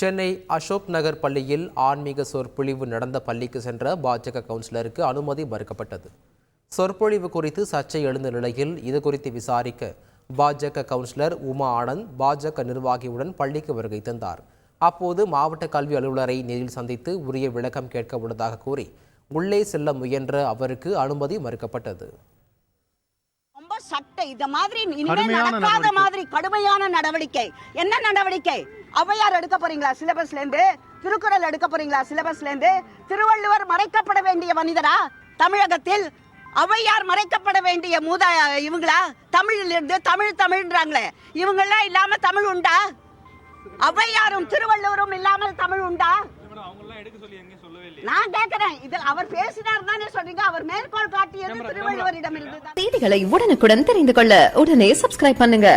சென்னை அசோக் நகர் பள்ளியில் ஆன்மீக சொற்பொழிவு நடந்த பள்ளிக்கு சென்ற பாஜக கவுன்சிலருக்கு அனுமதி மறுக்கப்பட்டது. சொற்பொழிவு குறித்து சர்ச்சை எழுந்த நிலையில் இது குறித்து விசாரிக்க பாஜக கவுன்சிலர் உமா ஆனந்த் பாஜக நிர்வாகியுடன் பள்ளிக்கு வருகை தந்தார். அப்போது மாவட்ட கல்வி அலுவலரை நேரில் சந்தித்து உரிய விளக்கம் கேட்க உள்ளதாக கூறி உள்ளே செல்ல முயன்ற அவருக்கு அனுமதி மறுக்கப்பட்டது. சட்டை இந்த மாதிரி இனிமே கடுமையான நடக்காத. மாதிரி கடுமையான நடவடிக்கை. என்ன நடவடிக்கை? ஔவையார் எடுக்க போறீங்களா? சிலபஸ்ல இருந்து திருக்குறள் எடுக்க போறீங்களா? சிலபஸ்ல இருந்து திருவள்ளுவர் மறைக்கப்பட வேண்டிய மனிதரா? தமிழகத்தில் ஔவையார் மறைக்கப்பட வேண்டிய மூதா இவங்களா? தமிழில் இருந்து தமிழ் தமிழ்ன்றாங்களே. இவங்கெல்லாம் இல்லாம தமிழ் உண்டா? ஔவையாரும் திருவள்ளுவரும் இல்லாமல் தமிழ் உண்டா? நான் கேக்குறேன். இது அவர் பேசினார் தானே சொல்றீங்க. அவர் மேற்கோள் காட்டியது திருவள்ளுவரிடம் இருந்து செய்திகளை உடனுக்குடன் தெரிந்து கொள்ள உடனே சப்ஸ்கிரைப் பண்ணுங்க.